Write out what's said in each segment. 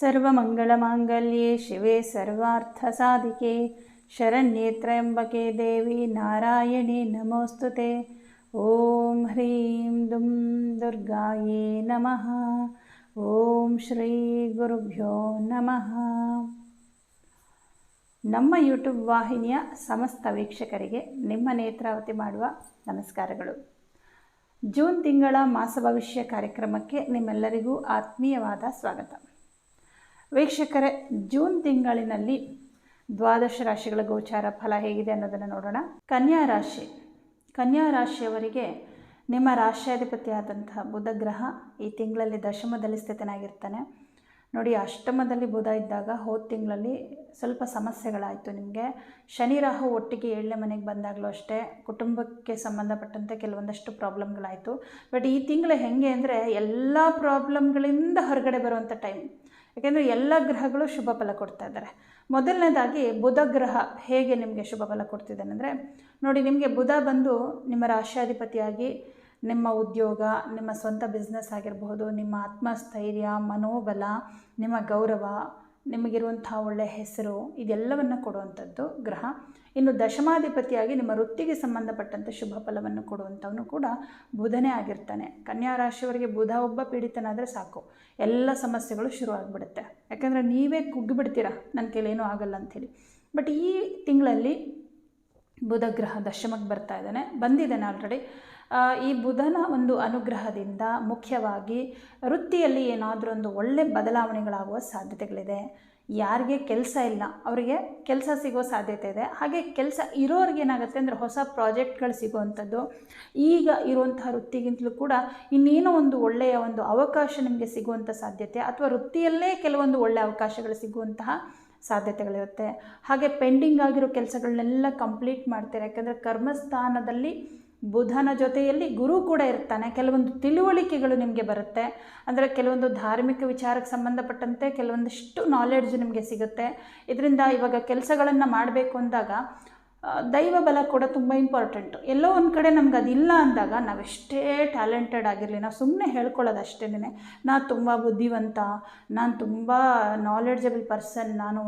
ಸರ್ವಮಂಗಳಮಾಂಗಲ್ಯೆ ಶಿವೆ ಸರ್ವಾರ್ಥ ಸಾಧಿಕೆ ತ್ರ್ಯಂಬಕೆ ದೇವಿ ನಾರಾಯಣಿ ನಮೋಸ್ತುತೆ. ಓಂ ಹ್ರೀಂ ದುಂ ದುರ್ಗಾಯೇ ನಮಃ. ಓಂ ಶ್ರೀ ಗುರುಭ್ಯೋ ನಮಃ. ನಮ್ಮ ಯೂಟ್ಯೂಬ್ ವಾಹಿನಿಯ ಸಮಸ್ತ ವೀಕ್ಷಕರಿಗೆ ನಿಮ್ಮ ನೇತ್ರಾವತಿ ಮಾಡುವ ನಮಸ್ಕಾರಗಳು. ಜೂನ್ ತಿಂಗಳ ಮಾಸ ಭವಿಷ್ಯ ಕಾರ್ಯಕ್ರಮಕ್ಕೆ ನಿಮ್ಮೆಲ್ಲರಿಗೂ ಆತ್ಮೀಯವಾದ ಸ್ವಾಗತ. ವೀಕ್ಷಕರೇ, ಜೂನ್ ತಿಂಗಳಿನಲ್ಲಿ ದ್ವಾದಶ ರಾಶಿಗಳ ಗೋಚಾರ ಫಲ ಹೇಗಿದೆ ಅನ್ನೋದನ್ನು ನೋಡೋಣ. ಕನ್ಯಾ ರಾಶಿ. ಕನ್ಯಾ ರಾಶಿಯವರಿಗೆ ನಿಮ್ಮ ರಾಶ್ಯಾಧಿಪತಿಯಾದಂತಹ ಬುಧ ಗ್ರಹ ಈ ತಿಂಗಳಲ್ಲಿ ದಶಮದಲ್ಲಿ ಸ್ಥಿತನಾಗಿರ್ತಾನೆ. ನೋಡಿ, ಅಷ್ಟಮದಲ್ಲಿ ಬುಧ ಇದ್ದಾಗ ಹೋದ ತಿಂಗಳಲ್ಲಿ ಸ್ವಲ್ಪ ಸಮಸ್ಯೆಗಳಾಯಿತು ನಿಮಗೆ. ಶನಿ ರಾಹು ಒಟ್ಟಿಗೆ ಏಳನೇ ಮನೆಗೆ ಬಂದಾಗಲೂ ಅಷ್ಟೇ. ಕುಟುಂಬಕ್ಕೆ ಸಂಬಂಧಪಟ್ಟಂತೆ ಕೆಲವೊಂದಷ್ಟು ಪ್ರಾಬ್ಲಮ್ಗಳಾಯಿತು. ಬಟ್ ಈ ತಿಂಗಳು ಹೆಂಗೆ ಅಂದರೆ, ಎಲ್ಲ ಪ್ರಾಬ್ಲಮ್ಗಳಿಂದ ಹೊರಗಡೆ ಬರುವಂಥ ಟೈಮ್. ಯಾಕೆಂದರೆ ಎಲ್ಲ ಗ್ರಹಗಳು ಶುಭ ಫಲ ಕೊಡ್ತಾ ಇದ್ದಾರೆ. ಮೊದಲನೇದಾಗಿ ಬುಧ ಗ್ರಹ ಹೇಗೆ ನಿಮಗೆ ಶುಭ ಫಲ ಕೊಡ್ತಿದ್ದಾನೆ ಅಂದರೆ, ನೋಡಿ ನಿಮಗೆ ಬುಧ ಬಂದು ನಿಮ್ಮ ರಾಷ್ಟ್ರಾಧಿಪತಿಯಾಗಿ, ನಿಮ್ಮ ಉದ್ಯೋಗ, ನಿಮ್ಮ ಸ್ವಂತ ಬಿಸ್ನೆಸ್ ಆಗಿರಬಹುದು, ನಿಮ್ಮ ಆತ್ಮಸ್ಥೈರ್ಯ, ಮನೋಬಲ, ನಿಮ್ಮ ಗೌರವ ನಿಮಗಿರುವಂಥ ಒಳ್ಳೆಯ ಹೆಸರು, ಇದೆಲ್ಲವನ್ನು ಕೊಡುವಂಥದ್ದು ಗ್ರಹ. ಇನ್ನು ದಶಮಾಧಿಪತಿಯಾಗಿ ನಿಮ್ಮ ವೃತ್ತಿಗೆ ಸಂಬಂಧಪಟ್ಟಂಥ ಶುಭ ಫಲವನ್ನು ಕೊಡುವಂಥವನು ಕೂಡ ಬುಧನೇ ಆಗಿರ್ತಾನೆ. ಕನ್ಯಾ ರಾಶಿಯವರಿಗೆ ಬುಧ ಒಬ್ಬ ಪೀಡಿತನಾದರೆ ಸಾಕು. ಎಲ್ಲ ಸಮಸ್ಯೆಗಳು ಶುರು ಆಗಿಬಿಡುತ್ತೆ. ಯಾಕಂದರೆ ನೀವೇ ಕುಗ್ಗಿಬಿಡ್ತೀರಾ? ನನ್ನ ಕೈಲೇನೂ ಆಗಲ್ಲ ಅಂಥೇಳಿ. ಬಟ್ ಈ ತಿಂಗಳಲ್ಲಿ ಬುಧ ಗ್ರಹ ದಶಮಕ್ಕೆ ಬರ್ತಾ ಇದ್ದಾನೆ. ಬಂದಿದ್ದಾನೆ ಆಲ್ರೆಡಿ ಈ ಬುಧನ ಒಂದು ಅನುಗ್ರಹದಿಂದ ಮುಖ್ಯವಾಗಿ ವೃತ್ತಿಯಲ್ಲಿ ಏನಾದರೂ ಒಂದು ಒಳ್ಳೆ ಬದಲಾವಣೆಗಳಾಗುವ ಸಾಧ್ಯತೆಗಳಿದೆ. ಯಾರಿಗೆ ಕೆಲಸ ಇಲ್ಲ, ಅವರಿಗೆ ಕೆಲಸ ಸಿಗೋ ಸಾಧ್ಯತೆ ಇದೆ. ಹಾಗೆ ಕೆಲಸ ಇರೋರಿಗೆ ಏನಾಗುತ್ತೆ ಅಂದರೆ ಹೊಸ ಪ್ರಾಜೆಕ್ಟ್ಗಳು ಸಿಗುವಂಥದ್ದು. ಈಗ ಇರುವಂತಹ ವೃತ್ತಿಗಿಂತಲೂ ಕೂಡ ಇನ್ನೇನೋ ಒಂದು ಒಳ್ಳೆಯ ಒಂದು ಅವಕಾಶ ನಿಮಗೆ ಸಿಗುವಂಥ ಸಾಧ್ಯತೆ, ಅಥವಾ ವೃತ್ತಿಯಲ್ಲೇ ಕೆಲವೊಂದು ಒಳ್ಳೆಯ ಅವಕಾಶಗಳು ಸಿಗುವಂತಹ ಸಾಧ್ಯತೆಗಳಿರುತ್ತೆ. ಹಾಗೆ ಪೆಂಡಿಂಗ್ ಆಗಿರೋ ಕೆಲಸಗಳನ್ನೆಲ್ಲ ಕಂಪ್ಲೀಟ್ ಮಾಡ್ತಾರೆ? ಯಾಕಂದರೆ ಕರ್ಮಸ್ಥಾನದಲ್ಲಿ ಬುಧನ ಜೊತೆಯಲ್ಲಿ ಗುರು ಕೂಡ ಇರ್ತಾನೆ. ಕೆಲವೊಂದು ತಿಳುವಳಿಕೆಗಳು ನಿಮಗೆ ಬರುತ್ತೆ. ಅಂದರೆ ಕೆಲವೊಂದು ಧಾರ್ಮಿಕ ವಿಚಾರಕ್ಕೆ ಸಂಬಂಧಪಟ್ಟಂತೆ ಕೆಲವೊಂದಿಷ್ಟು ನಾಲೆಡ್ಜ್ ನಿಮಗೆ ಸಿಗುತ್ತೆ. ಇದರಿಂದ ಇವಾಗ ಕೆಲಸಗಳನ್ನು ಮಾಡಬೇಕು ಅಂದಾಗ ದೈವ ಬಲ ಕೂಡ ತುಂಬ ಇಂಪಾರ್ಟೆಂಟ್ ಎಲ್ಲೋ ಒಂದು ಕಡೆ ನಮ್ಗೆ ಅದಿಲ್ಲ ಅಂದಾಗ ನಾವೆಷ್ಟೇ ಟ್ಯಾಲೆಂಟೆಡ್ ಆಗಿರಲಿ, ನಾವು ಸುಮ್ಮನೆ ಹೇಳ್ಕೊಳ್ಳೋದು ಅಷ್ಟೇನೆ ನಾನು ತುಂಬ ಬುದ್ಧಿವಂತ, ನಾನು ತುಂಬ ನಾಲೆಡ್ಜಬಲ್ ಪರ್ಸನ್ ನಾನು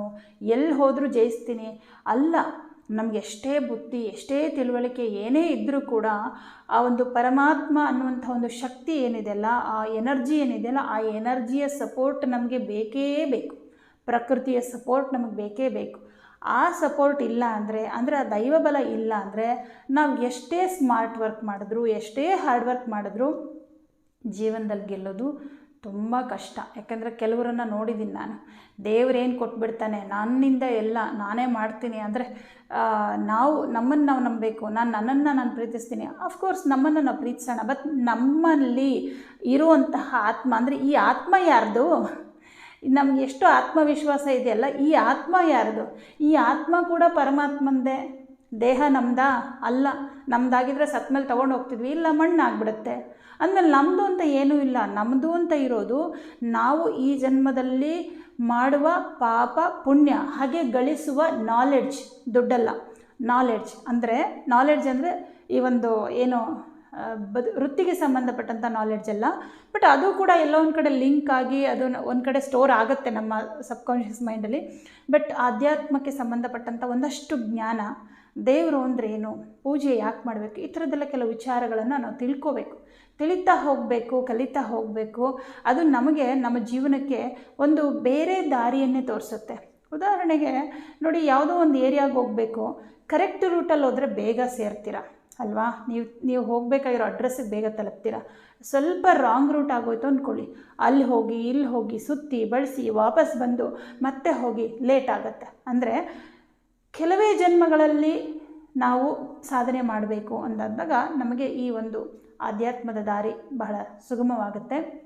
ಎಲ್ಲಿ ಹೋದರೂ ಜಯಿಸ್ತೀನಿ. ಅಲ್ಲ, ನಮಗೆ ಎಷ್ಟೇ ಬುದ್ಧಿ, ಎಷ್ಟೇ ತಿಳುವಳಿಕೆ ಏನೇ ಇದ್ದರೂ ಕೂಡ ಆ ಒಂದು ಪರಮಾತ್ಮ ಅನ್ನುವಂಥ ಒಂದು ಶಕ್ತಿ ಏನಿದೆಯಲ್ಲ ಆ ಎನರ್ಜಿ ಏನಿದೆಯಲ್ಲ ಆ ಎನರ್ಜಿಯ ಸಪೋರ್ಟ್ ನಮಗೆ ಬೇಕೇ ಬೇಕು. ಪ್ರಕೃತಿಯ ಸಪೋರ್ಟ್ ನಮಗೆ ಬೇಕೇ ಬೇಕು. ಆ ಸಪೋರ್ಟ್ ಇಲ್ಲ ಅಂದರೆ ಅಂದರೆ ಆ ದೈವಬಲ ಇಲ್ಲ ಅಂದರೆ ನಾವು ಎಷ್ಟೇ ಸ್ಮಾರ್ಟ್ ವರ್ಕ್ ಮಾಡಿದ್ರು, ಎಷ್ಟೇ ಹಾರ್ಡ್ ವರ್ಕ್ ಮಾಡಿದ್ರು ಜೀವನದಲ್ಲಿ ಗೆಲ್ಲೋದು ತುಂಬ ಕಷ್ಟ. ಯಾಕಂದರೆ ಕೆಲವರನ್ನು ನೋಡಿದ್ದೀನಿ ನಾನು. ದೇವರೇನು ಕೊಟ್ಬಿಡ್ತಾನೆ, ನನ್ನಿಂದ ಎಲ್ಲ ನಾನೇ ಮಾಡ್ತೀನಿ ಅಂದರೆ ನಾವು ನಮ್ಮನ್ನು ನಾವು ನಂಬಬೇಕು. ನಾನು ನನ್ನನ್ನು ನಾನು ಪ್ರೀತಿಸ್ತೀನಿ. ಅಫ್ಕೋರ್ಸ್ ನಮ್ಮನ್ನು ನಾವು ಪ್ರೀತಿಸೋಣ ಬಟ್ ನಮ್ಮಲ್ಲಿ ಇರುವಂತಹ ಆತ್ಮ ಅಂದರೆ ಈ ಆತ್ಮ ಯಾರ್ದು? ನಮ್ಗೆ ಎಷ್ಟು ಆತ್ಮವಿಶ್ವಾಸ ಇದೆಯಲ್ಲ, ಈ ಆತ್ಮ ಯಾರದು? ಈ ಆತ್ಮ ಕೂಡ ಪರಮಾತ್ಮಂದೇ. ದೇಹ ನಮ್ದಾ? ಅಲ್ಲ. ನಮ್ದಾಗಿದ್ರೆ ಸತ್ ಮೇಲೆ ತೊಗೊಂಡು ಹೋಗ್ತಿದ್ವಿ. ಇಲ್ಲ, ಮಣ್ಣಾಗ್ಬಿಡುತ್ತೆ. ಅಂದಮೇಲೆ ನಮ್ಮದು ಅಂತ ಏನೂ ಇಲ್ಲ. ನಮ್ಮದು ಅಂತ ಇರೋದು ನಾವು ಈ ಜನ್ಮದಲ್ಲಿ ಮಾಡುವ ಪಾಪ ಪುಣ್ಯ, ಹಾಗೆ ಗಳಿಸುವ ನಾಲೆಡ್ಜ್ ದುಡ್ಡಲ್ಲ. ನಾಲೆಡ್ಜ್ ಅಂದರೆ ನಾಲೆಡ್ಜ್ ಅಂದರೆ ಈ ಒಂದು ಏನು ಬದ್ ವೃತ್ತಿಗೆ ಸಂಬಂಧಪಟ್ಟಂಥ ನಾಲೆಡ್ಜ್ ಎಲ್ಲ. ಬಟ್ ಅದು ಕೂಡ ಎಲ್ಲ ಒಂದು ಕಡೆ ಲಿಂಕ್ ಆಗಿ ಅದು ಒಂದು ಕಡೆ ಸ್ಟೋರ್ ಆಗುತ್ತೆ ನಮ್ಮ ಸಬ್ಕಾನ್ಷಿಯಸ್ ಮೈಂಡಲ್ಲಿ ಬಟ್ ಆಧ್ಯಾತ್ಮಕ್ಕೆ ಸಂಬಂಧಪಟ್ಟಂಥ ಒಂದಷ್ಟು ಜ್ಞಾನ, ದೇವರು ಅಂದರೆ ಏನು, ಪೂಜೆ ಯಾಕೆ ಮಾಡಬೇಕು, ಈ ಥರದ್ದೆಲ್ಲ ಕೆಲವು ವಿಚಾರಗಳನ್ನು ನಾವು ತಿಳ್ಕೋಬೇಕು. ತಿಳಿತಾ ಹೋಗಬೇಕು, ಕಲಿತಾ ಹೋಗಬೇಕು, ಅದು ನಮಗೆ ನಮ್ಮ ಜೀವನಕ್ಕೆ ಒಂದು ಬೇರೆ ದಾರಿಯನ್ನೇ ತೋರಿಸುತ್ತೆ. ಉದಾಹರಣೆಗೆ, ನೋಡಿ ಯಾವುದೋ ಒಂದು ಏರಿಯಾಗೆ ಹೋಗಬೇಕು ಕರೆಕ್ಟ್ ರೂಟಲ್ಲಿ ಹೋದರೆ ಬೇಗ ಸೇರ್ತೀರ. ಅಲ್ವಾ? ನೀವು ನೀವು ಹೋಗಬೇಕಾಗಿರೋ ಅಡ್ರೆಸ್ಸಿಗೆ ಬೇಗ ತಲುಪ್ತೀರ. ಸ್ವಲ್ಪ ರಾಂಗ್ ರೂಟ್ ಆಗೋಯ್ತು ಅಂದ್ಕೊಳ್ಳಿ ಅಲ್ಲಿ ಹೋಗಿ, ಇಲ್ಲಿ ಹೋಗಿ, ಸುತ್ತಿ, ಬಳಸಿ, ವಾಪಸ್ ಬಂದು ಮತ್ತೆ ಹೋಗಿ ಲೇಟ್ ಆಗುತ್ತೆ. ಅಂದರೆ ಕೆಲವೇ ಜನ್ಮಗಳಲ್ಲಿ ನಾವು ಸಾಧನೆ ಮಾಡಬೇಕು ಅಂದಾದಾಗ ನಮಗೆ ಈ ಒಂದು ಆಧ್ಯಾತ್ಮದ ದಾರಿ ಬಹಳ ಸುಗಮವಾಗುತ್ತೆ.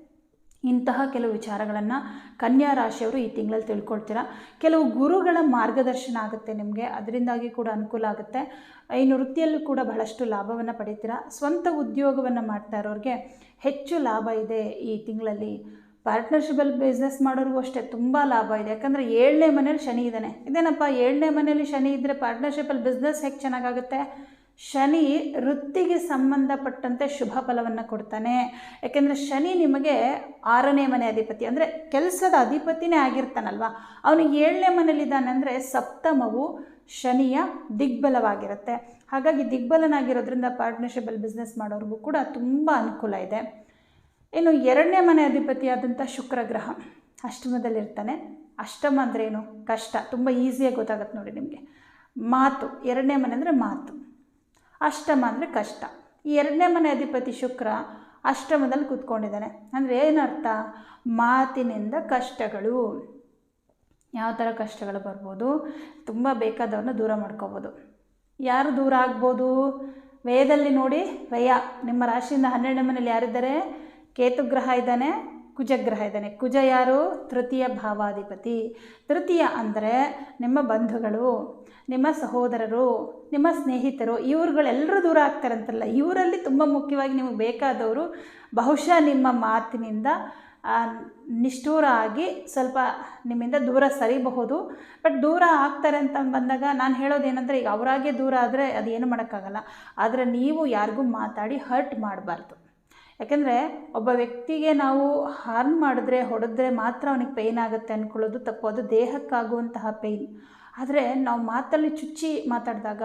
ಇಂತಹ ಕೆಲವು ವಿಚಾರಗಳನ್ನು ಕನ್ಯಾ ರಾಶಿಯವರು ಈ ತಿಂಗಳಲ್ಲಿ ತಿಳ್ಕೊಳ್ತೀರಾ? ಕೆಲವು ಗುರುಗಳ ಮಾರ್ಗದರ್ಶನ ಆಗುತ್ತೆ ನಿಮಗೆ, ಅದರಿಂದಾಗಿ ಕೂಡ ಅನುಕೂಲ ಆಗುತ್ತೆ. ಇನ್ನು ವೃತ್ತಿಯಲ್ಲೂ ಕೂಡ ಬಹಳಷ್ಟು ಲಾಭವನ್ನು ಪಡಿತೀರಾ? ಸ್ವಂತ ಉದ್ಯೋಗವನ್ನು ಮಾಡ್ತಾ ಇರೋರಿಗೆ ಹೆಚ್ಚು ಲಾಭ ಇದೆ ಈ ತಿಂಗಳಲ್ಲಿ. ಪಾರ್ಟ್ನರ್ಶಿಪಲ್ಲಿ ಬಿಸ್ನೆಸ್ ಮಾಡೋರಿಗೂ ಅಷ್ಟೇ ತುಂಬ ಲಾಭ ಇದೆ. ಯಾಕಂದರೆ ಏಳನೇ ಮನೇಲಿ ಶನಿ ಇದ್ದಾನೆ ಇದೇನಪ್ಪ? ಏಳನೇ ಮನೇಲಿ ಶನಿ ಇದ್ದರೆ ಪಾರ್ಟ್ನರ್ಶಿಪಲ್ಲಿ ಬಿಸ್ನೆಸ್ ಹೇಗೆ ಚೆನ್ನಾಗಾಗುತ್ತೆ? ಶನಿ ವೃತ್ತಿಗೆ ಸಂಬಂಧಪಟ್ಟಂತೆ ಶುಭ ಫಲವನ್ನು ಕೊಡ್ತಾನೆ. ಯಾಕೆಂದರೆ ಶನಿ ನಿಮಗೆ ಆರನೇ ಮನೆ ಅಧಿಪತಿ, ಅಂದರೆ ಕೆಲಸದ ಅಧಿಪತಿನೇ ಆಗಿರ್ತಾನಲ್ವ? ಅವನು ಏಳನೇ ಮನೇಲಿದ್ದಾನೆ ಅಂದರೆ ಸಪ್ತಮವು ಶನಿಯ ದಿಗ್ಬಲವಾಗಿರುತ್ತೆ. ಹಾಗಾಗಿ ದಿಗ್ಬಲನಾಗಿರೋದ್ರಿಂದ ಪಾರ್ಟ್ನರ್ಶಿಪಲ್ಲಿ ಬಿಸ್ನೆಸ್ ಮಾಡೋರಿಗೂ ಕೂಡ ತುಂಬ ಅನುಕೂಲ ಇದೆ. ಇನ್ನು ಎರಡನೇ ಮನೆ ಅಧಿಪತಿಯಾದಂಥ ಶುಕ್ರ ಗ್ರಹ ಅಷ್ಟಮದಲ್ಲಿರ್ತಾನೆ ಅಷ್ಟಮ ಅಂದ್ರೇನು ಕಷ್ಟ. ತುಂಬ ಈಸಿಯಾಗಿ ಗೊತ್ತಾಗುತ್ತೆ ನೋಡಿ ನಿಮಗೆ. ಮಾತು. ಎರಡನೇ ಮನೆ ಅಂದರೆ ಮಾತು. ಅಷ್ಟಮ ಅಂದರೆ ಕಷ್ಟ. ಈ ಎರಡನೇ ಮನೆ ಅಧಿಪತಿ ಶುಕ್ರ ಅಷ್ಟಮದಲ್ಲಿ ಕೂತ್ಕೊಂಡಿದ್ದಾನೆ. ಅಂದರೆ ಏನರ್ಥ? ಮಾತಿನಿಂದ ಕಷ್ಟಗಳು. ಯಾವ ಥರ ಕಷ್ಟಗಳು ಬರ್ಬೋದು? ತುಂಬ ಬೇಕಾದವ್ರನ್ನ ದೂರ ಮಾಡ್ಕೋಬೋದು. ಯಾರು ದೂರ ಆಗ್ಬೋದು? ವ್ಯಯದಲ್ಲಿ ನೋಡಿ ವ್ಯಯ ನಿಮ್ಮ ರಾಶಿಯಿಂದ ಹನ್ನೆರಡನೇ ಮನೇಲಿ ಯಾರಿದ್ದಾರೆ? ಕೇತುಗ್ರಹ ಇದ್ದಾನೆ. ಕುಜಗ್ರಹ ಇದ್ದಾನೆ. ಕುಜ ಯಾರು? ತೃತೀಯ ಭಾವಾಧಿಪತಿ. ತೃತೀಯ ಅಂದರೆ ನಿಮ್ಮ ಬಂಧುಗಳು, ನಿಮ್ಮ ಸಹೋದರರು, ನಿಮ್ಮ ಸ್ನೇಹಿತರು ಇವ್ರುಗಳೆಲ್ಲರೂ ದೂರ ಆಗ್ತಾರಂತಲ್ಲ. ಇವರಲ್ಲಿ ತುಂಬ ಮುಖ್ಯವಾಗಿ ನಿಮಗೆ ಬೇಕಾದವರು ಬಹುಶಃ ನಿಮ್ಮ ಮಾತಿನಿಂದ ನಿಷ್ಠೂರ ಆಗಿ ಸ್ವಲ್ಪ ನಿಮ್ಮಿಂದ ದೂರ ಸರಿಬಹುದು. ಬಟ್ ದೂರ ಆಗ್ತಾರೆ ಅಂತ ಬಂದಾಗ ನಾನು ಹೇಳೋದೇನೆಂದರೆ, ಈಗ ಅವರಾಗೆ ದೂರ ಆದರೆ ಅದು ಏನು ಮಾಡೋಕ್ಕಾಗಲ್ಲ. ಆದರೆ ನೀವು ಯಾರಿಗೂ ಮಾತಾಡಿ ಹರ್ಟ್ ಮಾಡಬಾರ್ದು. ಯಾಕೆಂದರೆ ಒಬ್ಬ ವ್ಯಕ್ತಿಗೆ ನಾವು ಹಾರ್ನ್ ಮಾಡಿದ್ರೆ, ಹೊಡೆದ್ರೆ ಮಾತ್ರ ಅವನಿಗೆ ಪೇಯ್ನ್ ಆಗುತ್ತೆ ಅಂದ್ಕೊಳ್ಳೋದು ತಪ್ಪು. ಅದು ದೇಹಕ್ಕಾಗುವಂತಹ ಪೇಯ್ನ್ ಆದರೆ ನಾವು ಮಾತಲ್ಲಿ ಚುಚ್ಚಿ ಮಾತಾಡಿದಾಗ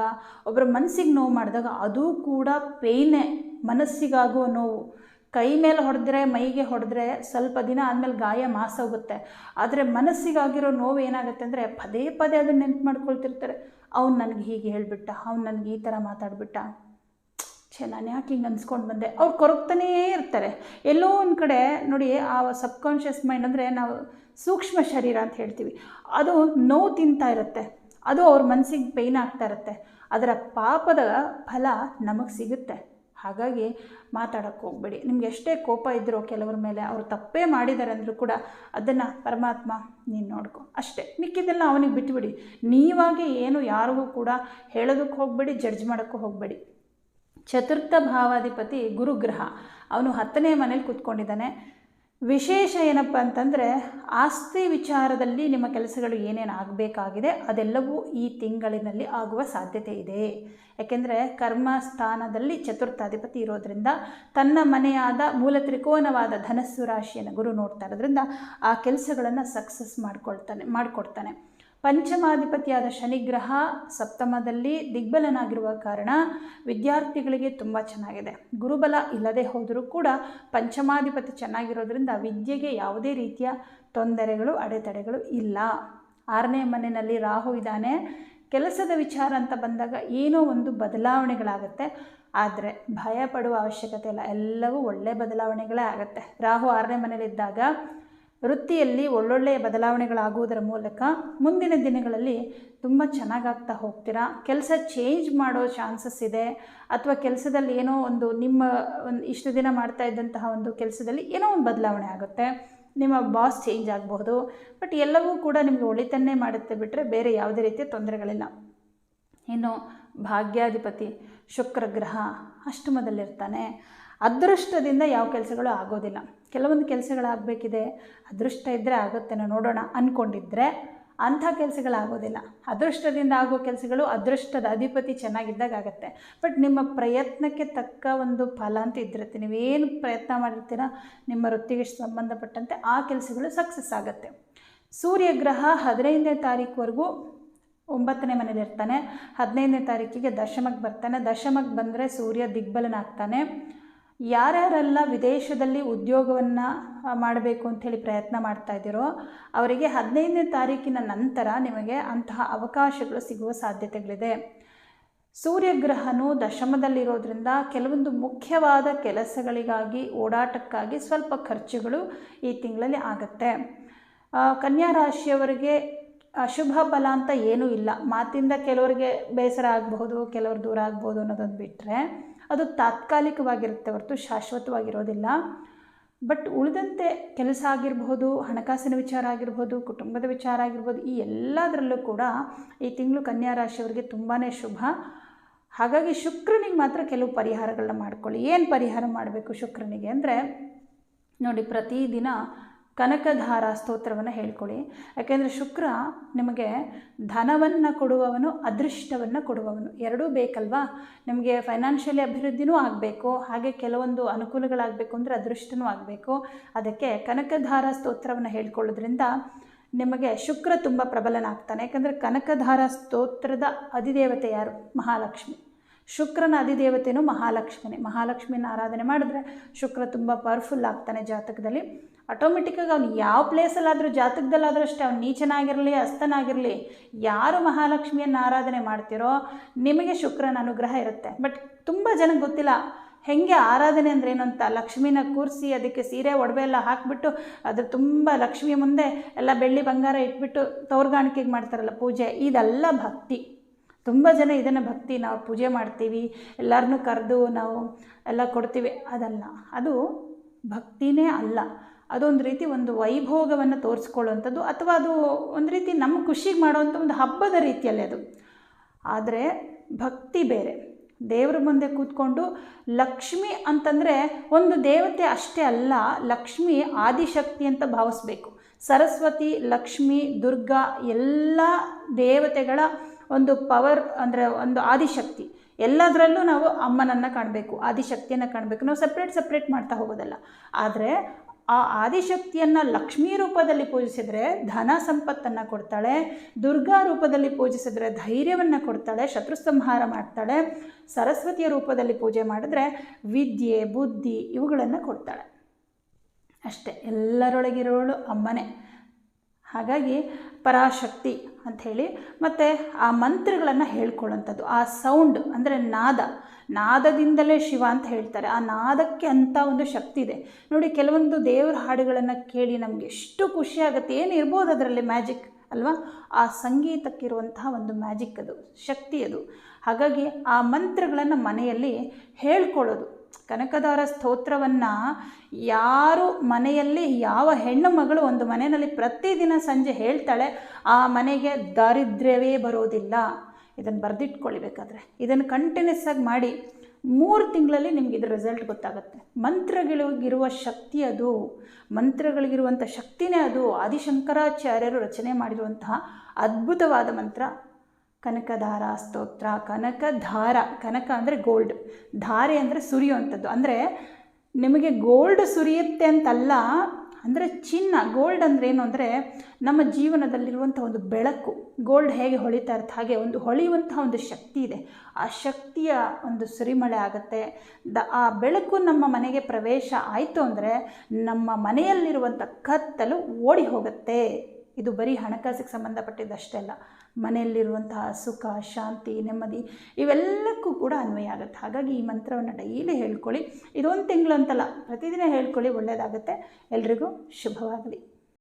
ಒಬ್ಬರ ಮನಸ್ಸಿಗೆ ನೋವು ಮಾಡಿದಾಗ ಅದು ಕೂಡ ಪೇಯ್ನೇ ಮನಸ್ಸಿಗಾಗುವ ನೋವು. ಕೈ ಮೇಲೆ ಹೊಡೆದ್ರೆ, ಮೈಗೆ ಹೊಡೆದ್ರೆ ಸ್ವಲ್ಪ ದಿನ ಆದಮೇಲೆ ಗಾಯ ಮಾಸೋಗುತ್ತೆ ಆದರೆ ಮನಸ್ಸಿಗಾಗಿರೋ ನೋವು ಏನಾಗುತ್ತೆ ಅಂದರೆ ಪದೇ ಪದೇ ಅದನ್ನು ನೆನ್ಪು ಮಾಡ್ಕೊಳ್ತಿರ್ತಾರೆ. ಅವ್ನು ನನಗೆ ಹೀಗೆ ಹೇಳಿಬಿಟ್ಟ, ಅವ್ನು ನನಗೆ ಈ ಥರ ಮಾತಾಡ್ಬಿಟ್ಟ. ಛೇ ನಾನು ಯಾಕೆ ಹಿಂಗೆ ಅನ್ಸ್ಕೊಂಡು ಬಂದೆ. ಅವ್ರು ಕೊರಗ್ತಾನೇ ಇರ್ತಾರೆ. ಎಲ್ಲೋ ಒಂದು ಕಡೆ ನೋಡಿ ಆ ಸಬ್ಕಾನ್ಷಿಯಸ್ ಮೈಂಡ್ ಅಂದರೆ ನಾವು ಸೂಕ್ಷ್ಮ ಶರೀರ ಅಂತ ಹೇಳ್ತೀವಿ. ಅದು ನೋವು ತಿಂತಾ ಇರುತ್ತೆ. ಅದು ಅವ್ರ ಮನಸ್ಸಿಗೆ ಪೇಯ್ನ್ ಆಗ್ತಾ ಇರುತ್ತೆ. ಅದರ ಪಾಪದ ಫಲ ನಮಗೆ ಸಿಗುತ್ತೆ. ಹಾಗಾಗಿ ಮಾತಾಡೋಕ್ಕೆ ಹೋಗಬೇಡಿ. ನಿಮ್ಗೆ ಎಷ್ಟೇ ಕೋಪ ಇದ್ದರೂ ಕೆಲವ್ರ ಮೇಲೆ ಅವರು ತಪ್ಪೇ ಮಾಡಿದ್ದಾರೆ ಅಂದರೂ ಕೂಡ ಅದನ್ನು ಪರಮಾತ್ಮ ನೀನು ನೋಡ್ಕೊ. ಅಷ್ಟೇ. ಮಿಕ್ಕಿದ್ದೆಲ್ಲ ಅವನಿಗೆ ಬಿಟ್ಟುಬಿಡಿ ನೀವಾಗಿ ಏನು ಯಾರಿಗೂ ಕೂಡ ಹೇಳೋದಕ್ಕೆ ಹೋಗಬೇಡಿ, ಜಡ್ಜ್ ಮಾಡೋಕ್ಕೂ ಹೋಗಬೇಡಿ. ಚತುರ್ಥ ಭಾವಾಧಿಪತಿ ಗುರುಗ್ರಹ. ಅವನು ಹತ್ತನೇ ಮನೇಲಿ ಕೂತ್ಕೊಂಡಿದ್ದಾನೆ. ವಿಶೇಷ ಏನಪ್ಪ ಅಂತಂದರೆ, ಆಸ್ತಿ ವಿಚಾರದಲ್ಲಿ ನಿಮ್ಮ ಕೆಲಸಗಳು ಏನೇನು ಆಗಬೇಕಾಗಿದೆ, ಅದೆಲ್ಲವೂ ಈ ತಿಂಗಳಿನಲ್ಲಿ ಆಗುವ ಸಾಧ್ಯತೆ ಇದೆ. ಯಾಕೆಂದರೆ, ಕರ್ಮ ಸ್ಥಾನದಲ್ಲಿ ಚತುರ್ಥಾಧಿಪತಿ ಇರೋದರಿಂದ, ತನ್ನ ಮನೆಯಾದ ಮೂಲ ತ್ರಿಕೋನವಾದ ಧನಸ್ಸು ರಾಶಿಯನ್ನು ಗುರು ನೋಡ್ತಾ ಇರೋದ್ರಿಂದ, ಆ ಕೆಲಸಗಳನ್ನು ಸಕ್ಸಸ್ ಮಾಡ್ಕೊಳ್ತಾನೆ, ಮಾಡಿಕೊಡ್ತಾನೆ. ಪಂಚಮಾಧಿಪತಿಯಾದ ಶನಿಗ್ರಹ ಸಪ್ತಮದಲ್ಲಿ ದಿಗ್ಬಲನಾಗಿರುವ ಕಾರಣ ವಿದ್ಯಾರ್ಥಿಗಳಿಗೆ ತುಂಬ ಚೆನ್ನಾಗಿದೆ. ಗುರುಬಲ ಇಲ್ಲದೆ ಹೋದರೂ ಕೂಡ ಪಂಚಮಾಧಿಪತಿ ಚೆನ್ನಾಗಿರೋದ್ರಿಂದ ವಿದ್ಯೆಗೆ ಯಾವುದೇ ರೀತಿಯ ತೊಂದರೆಗಳು, ಅಡೆತಡೆಗಳು ಇಲ್ಲ. ಆರನೇ ಮನೆಯಲ್ಲಿ ರಾಹು ಇದ್ದಾನೆ. ಕೆಲಸದ ವಿಚಾರ ಅಂತ ಬಂದಾಗ ಏನೋ ಒಂದು ಬದಲಾವಣೆಗಳಾಗುತ್ತೆ. ಆದರೆ ಭಯ ಪಡುವ ಅವಶ್ಯಕತೆ ಇಲ್ಲ. ಎಲ್ಲವೂ ಒಳ್ಳೆಯ ಬದಲಾವಣೆಗಳೇ ಆಗುತ್ತೆ. ರಾಹು ಆರನೇ ಮನೇಲಿದ್ದಾಗ ವೃತ್ತಿಯಲ್ಲಿ ಒಳ್ಳೊಳ್ಳೆಯ ಬದಲಾವಣೆಗಳಾಗುವುದರ ಮೂಲಕ ಮುಂದಿನ ದಿನಗಳಲ್ಲಿ ತುಂಬ ಚೆನ್ನಾಗಾಗ್ತಾ ಹೋಗ್ತೀರಾ? ಕೆಲಸ ಚೇಂಜ್ ಮಾಡೋ ಚಾನ್ಸಸ್ ಇದೆ? ಅಥವಾ ಕೆಲಸದಲ್ಲಿ ಏನೋ ಒಂದು ನಿಮ್ಮ ಒಂದು ಇಷ್ಟು ದಿನ ಮಾಡ್ತಾ ಇದ್ದಂತಹ ಒಂದು ಕೆಲಸದಲ್ಲಿ ಏನೋ ಒಂದು ಬದಲಾವಣೆ ಆಗುತ್ತೆ. ನಿಮ್ಮ ಬಾಸ್ ಚೇಂಜ್ ಆಗಬಹುದು. ಬಟ್ ಎಲ್ಲವೂ ಕೂಡ ನಿಮಗೆ ಒಳಿತನ್ನೇ ಮಾಡುತ್ತೆ ಬಿಟ್ಟರೆ ಬೇರೆ ಯಾವುದೇ ರೀತಿಯ ತೊಂದರೆಗಳಿಲ್ಲ. ಇನ್ನು ಭಾಗ್ಯಾಧಿಪತಿ ಶುಕ್ರ ಗ್ರಹ ಅಷ್ಟಮದಲ್ಲಿರ್ತಾನೆ. ಅದೃಷ್ಟದಿಂದ ಯಾವ ಕೆಲಸಗಳು ಆಗೋದಿಲ್ಲ. ಕೆಲವೊಂದು ಕೆಲಸಗಳಾಗಬೇಕಿದೆ, ಅದೃಷ್ಟ ಇದ್ದರೆ ಆಗುತ್ತೇನೋ ನೋಡೋಣ ಅಂದ್ಕೊಂಡಿದ್ರೆ ಅಂಥ ಕೆಲಸಗಳಾಗೋದಿಲ್ಲ. ಅದೃಷ್ಟದಿಂದ ಆಗೋ ಕೆಲಸಗಳು ಅದೃಷ್ಟದ ಅಧಿಪತಿ ಚೆನ್ನಾಗಿದ್ದಾಗ ಆಗುತ್ತೆ. ಬಟ್ ನಿಮ್ಮ ಪ್ರಯತ್ನಕ್ಕೆ ತಕ್ಕ ಒಂದು ಫಲ ಅಂತ ಇದ್ದಿರುತ್ತೆ ನೀವೇನು ಪ್ರಯತ್ನ ಮಾಡಿರ್ತೀರ, ನಿಮ್ಮ ವೃತ್ತಿಗೆ ಸಂಬಂಧಪಟ್ಟಂತೆ ಆ ಕೆಲಸಗಳು ಸಕ್ಸಸ್ ಆಗುತ್ತೆ. ಸೂರ್ಯಗ್ರಹ ಹದಿನೈದನೇ ತಾರೀಕುವರೆಗೂ ಒಂಬತ್ತನೇ ಮನೇಲಿ ಇರ್ತಾನೆ. ಹದಿನೈದನೇ ತಾರೀಕಿಗೆ ದಶಮಕ್ಕೆ ಬರ್ತಾನೆ. ದಶಮಕ್ಕೆ ಬಂದರೆ ಸೂರ್ಯ ದಿಗ್ಬಲನಾಗ್ತಾನೆ. ಯಾರ್ಯಾರೆಲ್ಲ ವಿದೇಶದಲ್ಲಿ ಉದ್ಯೋಗವನ್ನು ಮಾಡಬೇಕು ಅಂಥೇಳಿ ಪ್ರಯತ್ನ ಮಾಡ್ತಾ ಇದ್ದೀರೋ, ಅವರಿಗೆ ಹದಿನೈದನೇ ತಾರೀಕಿನ ನಂತರ ನಿಮಗೆ ಅಂತಹ ಅವಕಾಶಗಳು ಸಿಗುವ ಸಾಧ್ಯತೆಗಳಿದೆ. ಸೂರ್ಯಗ್ರಹನು ದಶಮದಲ್ಲಿರೋದ್ರಿಂದ ಕೆಲವೊಂದು ಮುಖ್ಯವಾದ ಕೆಲಸಗಳಿಗಾಗಿ, ಓಡಾಟಕ್ಕಾಗಿ ಸ್ವಲ್ಪ ಖರ್ಚುಗಳು ಈ ತಿಂಗಳಲ್ಲಿ ಆಗುತ್ತೆ. ಕನ್ಯಾ ರಾಶಿಯವರಿಗೆ ಅಶುಭ ಫಲ ಅಂತ ಏನೂ ಇಲ್ಲ. ಮಾತಿಂದ ಕೆಲವರಿಗೆ ಬೇಸರ ಆಗಬಹುದು, ಕೆಲವರು ದೂರ ಆಗ್ಬೋದು ಅನ್ನೋದೊಂದು ಬಿಟ್ಟರೆ ಅದು ತಾತ್ಕಾಲಿಕವಾಗಿರುತ್ತೆ ಹೊರತು ಶಾಶ್ವತವಾಗಿರೋದಿಲ್ಲ. ಬಟ್ ಉಳಿದಂತೆ ಕೆಲಸ ಆಗಿರಬಹುದು, ಹಣಕಾಸಿನ ವಿಚಾರ ಆಗಿರ್ಬೋದು ಕುಟುಂಬದ ವಿಚಾರ ಆಗಿರ್ಬೋದು ಈ ಎಲ್ಲದರಲ್ಲೂ ಕೂಡ ಈ ತಿಂಗಳು ಕನ್ಯಾ ರಾಶಿಯವರಿಗೆ ತುಂಬಾ ಶುಭ. ಹಾಗಾಗಿ ಶುಕ್ರನಿಗೆ ಮಾತ್ರ ಕೆಲವು ಪರಿಹಾರಗಳನ್ನ ಮಾಡ್ಕೊಳ್ಳಿ. ಏನು ಪರಿಹಾರ ಮಾಡಬೇಕು ಶುಕ್ರನಿಗೆ ಅಂದರೆ ನೋಡಿ ಪ್ರತಿದಿನ ಕನಕಧಾರ ಸ್ತೋತ್ರವನ್ನು ಹೇಳ್ಕೊಳ್ಳಿ. ಯಾಕೆಂದರೆ ಶುಕ್ರ ನಿಮಗೆ ಧನವನ್ನು ಕೊಡುವವನು, ಅದೃಷ್ಟವನ್ನು ಕೊಡುವವನು. ಎರಡೂ ಬೇಕಲ್ವಾ? ನಿಮಗೆ ಫೈನಾನ್ಷಿಯಲಿ ಅಭಿವೃದ್ಧಿನೂ ಆಗಬೇಕು, ಹಾಗೆ ಕೆಲವೊಂದು ಅನುಕೂಲಗಳಾಗಬೇಕು ಅಂದರೆ ಅದೃಷ್ಟನೂ ಆಗಬೇಕು. ಅದಕ್ಕೆ ಕನಕಧಾರ ಸ್ತೋತ್ರವನ್ನು ಹೇಳ್ಕೊಳ್ಳೋದ್ರಿಂದ ನಿಮಗೆ ಶುಕ್ರ ತುಂಬ ಪ್ರಬಲನಾಗ್ತಾನೆ. ಯಾಕಂದರೆ ಕನಕಧಾರ ಸ್ತೋತ್ರದ ಅಧಿದೇವತೆ ಯಾರು? ಮಹಾಲಕ್ಷ್ಮಿ. ಶುಕ್ರನ ಅಧಿದೇವತೆಯೂ ಮಹಾಲಕ್ಷ್ಮಿನೇ. ಮಹಾಲಕ್ಷ್ಮಿನ ಆರಾಧನೆ ಮಾಡಿದ್ರೆ ಶುಕ್ರ ತುಂಬ ಪವರ್ಫುಲ್ ಆಗ್ತಾನೆ ಜಾತಕದಲ್ಲಿ. ಆಟೋಮೆಟಿಕ್ಕಾಗಿ ಅವ್ನು ಯಾವ ಪ್ಲೇಸಲ್ಲಾದರೂ ಜಾತಕದಲ್ಲಾದರೂ ಅಷ್ಟೇ, ಅವ್ನು ನೀಚನಾಗಿರಲಿ, ಅಸ್ತನಾಗಿರಲಿ, ಯಾರು ಮಹಾಲಕ್ಷ್ಮಿಯನ್ನು ಆರಾಧನೆ ಮಾಡ್ತಿರೋ, ನಿಮಗೆ ಶುಕ್ರನ ಅನುಗ್ರಹ ಇರುತ್ತೆ. ಬಟ್ ತುಂಬ ಜನಕ್ಕೆ ಗೊತ್ತಿಲ್ಲ, ಹೇಗೆ ಆರಾಧನೆ ಅಂದರೆ ಏನು ಅಂತ. ಲಕ್ಷ್ಮಿನ ಕೂರಿಸಿ, ಅದಕ್ಕೆ ಸೀರೆ, ಒಡವೆ ಎಲ್ಲ ಹಾಕಿಬಿಟ್ಟು, ಅದ್ರ ತುಂಬ ಲಕ್ಷ್ಮಿ ಮುಂದೆ ಎಲ್ಲ ಬೆಳ್ಳಿ ಬಂಗಾರ ಇಟ್ಬಿಟ್ಟು ತೋರ್ಗಾಣಿಕೆಗೆ ಮಾಡ್ತಾರಲ್ಲ ಪೂಜೆ. ಇದೆಲ್ಲ ಭಕ್ತಿ. ತುಂಬ ಜನ ಇದನ್ನು ಭಕ್ತಿ, ನಾವು ಪೂಜೆ ಮಾಡ್ತೀವಿ ಎಲ್ಲರನ್ನೂ ಕರೆದು ನಾವು ಎಲ್ಲ ಕೊಡ್ತೀವಿ. ಅದಲ್ಲ, ಅದು ಭಕ್ತಿನೇ ಅಲ್ಲ. ಅದೊಂದು ರೀತಿ ಒಂದು ವೈಭೋಗವನ್ನು ತೋರಿಸ್ಕೊಳ್ಳುವಂಥದ್ದು ಅಥವಾ ಅದು ಒಂದು ರೀತಿ ನಮ್ಮ ಖುಷಿಗೆ ಮಾಡುವಂಥ ಒಂದು ಹಬ್ಬದ ರೀತಿಯಲ್ಲಿ ಅದು. ಆದರೆ ಭಕ್ತಿ ಬೇರೆ. ದೇವರ ಮುಂದೆ ಕೂತ್ಕೊಂಡು ಲಕ್ಷ್ಮಿ ಅಂತಂದರೆ ಒಂದು ದೇವತೆ ಅಷ್ಟೇ ಅಲ್ಲ, ಲಕ್ಷ್ಮಿ ಆದಿಶಕ್ತಿ ಅಂತ ಭಾವಿಸ್ಬೇಕು. ಸರಸ್ವತಿ, ಲಕ್ಷ್ಮಿ, ದುರ್ಗಾ ಎಲ್ಲ ದೇವತೆಗಳ ಒಂದು ಪವರ್ ಅಂದರೆ ಒಂದು ಆದಿಶಕ್ತಿ. ಎಲ್ಲದರಲ್ಲೂ ನಾವು ಅಮ್ಮನನ್ನು ಕಾಣಬೇಕು, ಆದಿಶಕ್ತಿಯನ್ನು ಕಾಣಬೇಕು. ನಾವು ಸಪ್ರೇಟ್ ಸಪ್ರೇಟ್ ಮಾಡ್ತಾ ಹೋಗೋದಲ್ಲ. ಆದರೆ ಆ ಆದಿಶಕ್ತಿಯನ್ನು ಲಕ್ಷ್ಮೀ ರೂಪದಲ್ಲಿ ಪೂಜಿಸಿದರೆ ಧನ ಸಂಪತ್ತನ್ನು ಕೊಡ್ತಾಳೆ, ದುರ್ಗಾ ರೂಪದಲ್ಲಿ ಪೂಜಿಸಿದರೆ ಧೈರ್ಯವನ್ನು ಕೊಡ್ತಾಳೆ ಶತ್ರು ಸಂಹಾರ ಮಾಡ್ತಾಳೆ, ಸರಸ್ವತಿಯ ರೂಪದಲ್ಲಿ ಪೂಜೆ ಮಾಡಿದ್ರೆ ವಿದ್ಯೆ, ಬುದ್ಧಿ ಇವುಗಳನ್ನು ಕೊಡ್ತಾಳೆ. ಅಷ್ಟೇ, ಎಲ್ಲರೊಳಗಿರೋಳು ಅಮ್ಮನೇ. ಹಾಗಾಗಿ ಪರಾಶಕ್ತಿ ಅಂಥೇಳಿ ಮತ್ತು ಆ ಮಂತ್ರಗಳನ್ನು ಹೇಳ್ಕೊಳ್ಳೋಂಥದ್ದು ಆ ಸೌಂಡ್ ಅಂದರೆ ನಾದ. ನಾದದಿಂದಲೇ ಶಿವ ಅಂತ ಹೇಳ್ತಾರೆ. ಆ ನಾದಕ್ಕೆ ಅಂಥ ಒಂದು ಶಕ್ತಿ ಇದೆ. ನೋಡಿ, ಕೆಲವೊಂದು ದೇವರ ಹಾಡುಗಳನ್ನು ಕೇಳಿ ನಮಗೆ ಎಷ್ಟು ಖುಷಿ ಆಗುತ್ತೆ. ಏನು ಇರ್ಬೋದು ಅದರಲ್ಲಿ ಮ್ಯಾಜಿಕ್ ಅಲ್ವಾ? ಆ ಸಂಗೀತಕ್ಕಿರುವಂತಹ ಒಂದು ಮ್ಯಾಜಿಕ್ ಅದು, ಶಕ್ತಿ ಅದು. ಹಾಗಾಗಿ ಆ ಮಂತ್ರಗಳನ್ನು ಮನೆಯಲ್ಲಿ ಹೇಳ್ಕೊಳ್ಳೋದು. ಕನಕದಾರ ಸ್ತೋತ್ರವನ್ನು ಯಾರು ಮನೆಯಲ್ಲಿ ಯಾವ ಹೆಣ್ಣು ಮಗಳು ಒಂದು ಮನೆಯಲ್ಲಿ ಪ್ರತಿದಿನ ಸಂಜೆ ಹೇಳ್ತಾಳೆ, ಆ ಮನೆಗೆ ದಾರಿದ್ರ್ಯವೇ ಬರೋದಿಲ್ಲ. ಇದನ್ನು ಬರೆದಿಟ್ಕೊಳ್ಬೇಕಾದ್ರೆ. ಇದನ್ನು ಕಂಟಿನ್ಯೂಸ್ ಆಗಿ ಮಾಡಿ ಮೂರು ತಿಂಗಳಲ್ಲಿ ನಿಮ್ಗೆ ಇದ್ರ ರಿಸಲ್ಟ್ ಗೊತ್ತಾಗುತ್ತೆ. ಮಂತ್ರಗಳಿಗಿರುವ ಶಕ್ತಿ ಅದು. ಮಂತ್ರಗಳಿಗಿರುವಂಥ ಶಕ್ತಿನೇ ಅದು. ಆದಿಶಂಕರಾಚಾರ್ಯರು ರಚನೆ ಮಾಡಿರುವಂತಹ ಅದ್ಭುತವಾದ ಮಂತ್ರ. ಕನಕಧಾರ, ಸ್ತೋತ್ರ, ಕನಕಧಾರ, ಕನಕ ಅಂದರೆ ಗೋಲ್ಡ್ ಧಾರೆ ಅಂದರೆ ಸುರಿಯುವಂಥದ್ದು. ಅಂದರೆ ನಿಮಗೆ ಗೋಲ್ಡ್ ಸುರಿಯುತ್ತೆ ಅಂತಲ್ಲ, ಅಂದರೆ ಚಿನ್ನ. ಗೋಲ್ಡ್ ಅಂದರೆ ಏನು? ಅಂದರೆ ನಮ್ಮ ಜೀವನದಲ್ಲಿರುವಂಥ ಒಂದು ಬೆಳಕು. ಗೋಲ್ಡ್ ಹೇಗೆ ಹೊಳಿತಾ ಇರುತ್ತೆ? ಹಾಗೆ ಒಂದು ಹೊಳೆಯುವಂತಹ ಒಂದು ಶಕ್ತಿ ಇದೆ. ಆ ಶಕ್ತಿಯ ಒಂದು ಸುರಿಮಳೆ ಆಗುತ್ತೆ. ದ, ಆ ಬೆಳಕು ನಮ್ಮ ಮನೆಗೆ ಪ್ರವೇಶ ಆಯಿತು ಅಂದರೆ ನಮ್ಮ ಮನೆಯಲ್ಲಿರುವಂಥ ಕತ್ತಲು ಓಡಿ ಹೋಗುತ್ತೆ. ಇದು ಬರೀ ಹಣಕಾಸಿಗೆ ಸಂಬಂಧಪಟ್ಟಿದ್ದಷ್ಟೇ ಅಲ್ಲ. ಮನೆಯಲ್ಲಿರುವಂತಹ ಸುಖ, ಶಾಂತಿ, ನೆಮ್ಮದಿ ಇವೆಲ್ಲಕ್ಕೂ ಕೂಡ ಅನ್ವಯ ಆಗುತ್ತೆ. ಹಾಗಾಗಿ ಈ ಮಂತ್ರವನ್ನು ಡೈಲಿ ಹೇಳ್ಕೊಳ್ಳಿ. ಇದೊಂದು ತಿಂಗಳು ಅಂತಲ್ಲ, ಪ್ರತಿದಿನ ಹೇಳ್ಕೊಳ್ಳಿ ಒಳ್ಳೆಯದಾಗುತ್ತೆ ಎಲ್ರಿಗೂ ಶುಭವಾಗಲಿ.